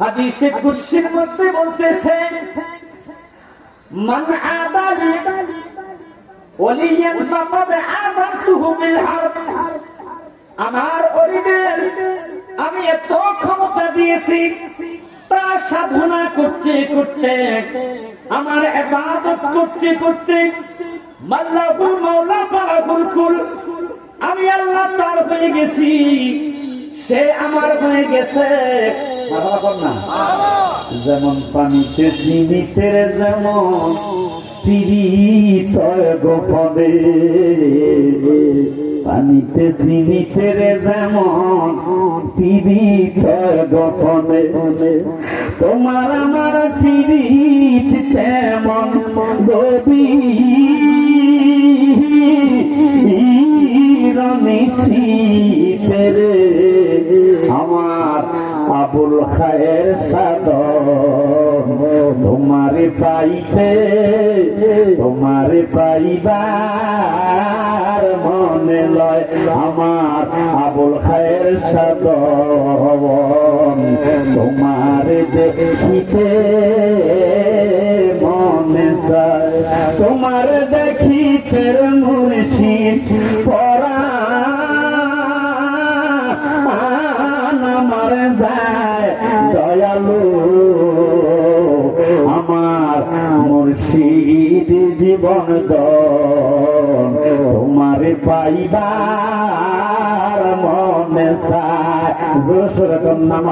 হাদিসে কুরসির মধ্যে বলতেছে, মান ওলিয়ান ফাকাদ বিল হারব। আমার অলিদের আমি এত ক্ষমতা দিয়েছি, তা সাধনা করতে করতে, আমার এবাদত করতে করতে মাল্লাহুল মাওলা পালাহুল কুল, আমি আল্লাহ তার হয়ে গেছি, সে আমার হয়ে গেছে। যেমন পানিতে সিমিতের যেমন পীড়িত গোপনে পানিতে সিমিতের যেমন পীড়িত গোপনে তোমার আমার পীড়িত তেমন গভীর নিশীতের আমার আবুল খায়ের সাদ। তোমারে পাইতে, তোমারে পাইবার মনে লয় আমার আবুল খায়ের সাদ। তোমারে দেখিতে মনে চায়। তোমার দেখিতে মুর্শিদ দয়ালু আমার মুর্শিদ জীবন তোমার পাইবার মনে সায় জোর সরে তোর নাম